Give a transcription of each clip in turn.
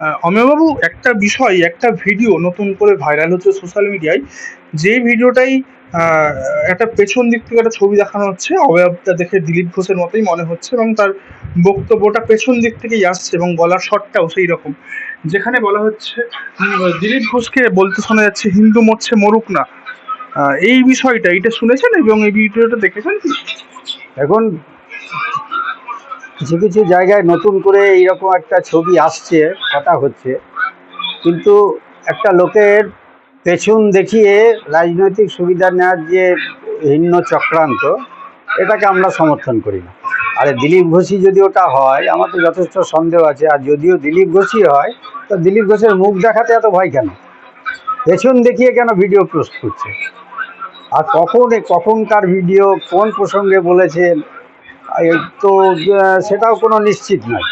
আহ, অমেয়বাবু একটা বিষয় একটা ভিডিও নতুন করে ভাইরাল হচ্ছে সোশ্যাল মিডিয়ায় যে। ভিডিওটাই একটা পেছন দিক থেকে একটা ছবি দেখানো হচ্ছে অবয়বটা দেখে দিলীপ ঘোষের মতোই মনে হচ্ছে এবং তার বক্তব্যটা পেছন দিক থেকেই আসছে এবং গলার শটটাও সেই রকম। যেখানে বলা হচ্ছে দিলীপ ঘোষকে বলতে শোনা যাচ্ছে হিন্দু মরছে মরুক না। এই বিষয়টা এটা শুনেছেন এবং এই ভিডিওটা দেখেছেন এখন কিছু কিছু জায়গায় নতুন করে এইরকম একটা ছবি আসছে কথা হচ্ছে। কিন্তু একটা লোকের পেছন দেখিয়ে রাজনৈতিক সুবিধা নেওয়ার যে ভিন্ন চক্রান্ত, এটাকে আমরা সমর্থন করি না। আরে দিলীপ ঘোষই যদি ওটা হয়, আমার তো যথেষ্ট সন্দেহ আছে, আর যদিও দিলীপ ঘোষই হয়, তো দিলীপ ঘোষের মুখ দেখাতে এত ভয় কেন? পেছন দেখিয়ে কেন ভিডিও পোস্ট করছে? আর কখন কখনকার ভিডিও কোন প্রসঙ্গে বলেছেন? তো সেটাও কোনো নিশ্চিত নয়।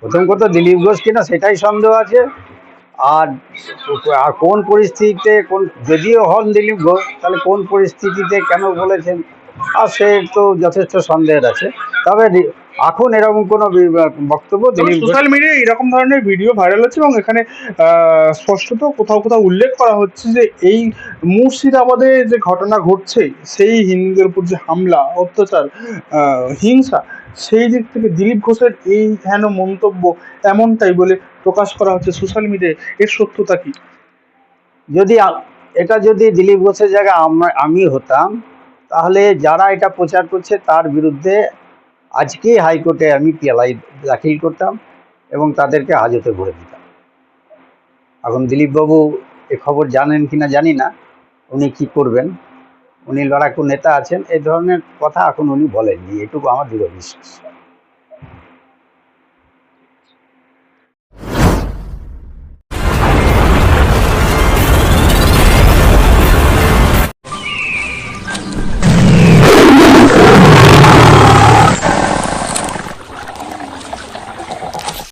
প্রথম কথা দিলীপ ঘোষ কিনা সেটাই সন্দেহ আছে। আর আর কোন পরিস্থিতিতে, কোন, যদিও হন দিলীপ ঘোষ, তাহলে কোন পরিস্থিতিতে কেন বলেছেন? আর সে তো যথেষ্ট সন্দেহের আছে। তবে এখন এরকম কোনো বক্তব্য সোশ্যাল মিডিয়ায় এরকম ধরনের ভিডিও ভাইরাল হচ্ছে এবং এখানে স্পষ্টত কোথাও কোথাও উল্লেখ করা হচ্ছে যে এই মুর্শিদাবাদে যে ঘটনা ঘটছে সেই হিন্দুদের উপর যে হামলা অত্যাচার হিংসা সেই দিক থেকে দিলীপ ঘোষের এই হেন মন্তব্য এমনটাই বলে প্রকাশ করা হচ্ছে সোশ্যাল মিডিয়ায় এর সত্যতা কি? যদি এটা যদি দিলীপ ঘোষের জায়গায় আমি হতাম তাহলে যারা এটা প্রচার করছে তার বিরুদ্ধে আজকেই হাইকোর্টে আমি পিয়ালাই দাখিল করতাম এবং তাদেরকে হাজতে ভরে দিতাম। এখন দিলীপবাবু এ খবর জানেন কি না জানি না, উনি কি করবেন? উনি লড়াকু নেতা আছেন এই ধরনের কথা এখন উনি বলেননি, এটুকু আমার দৃঢ় বিশ্বাস।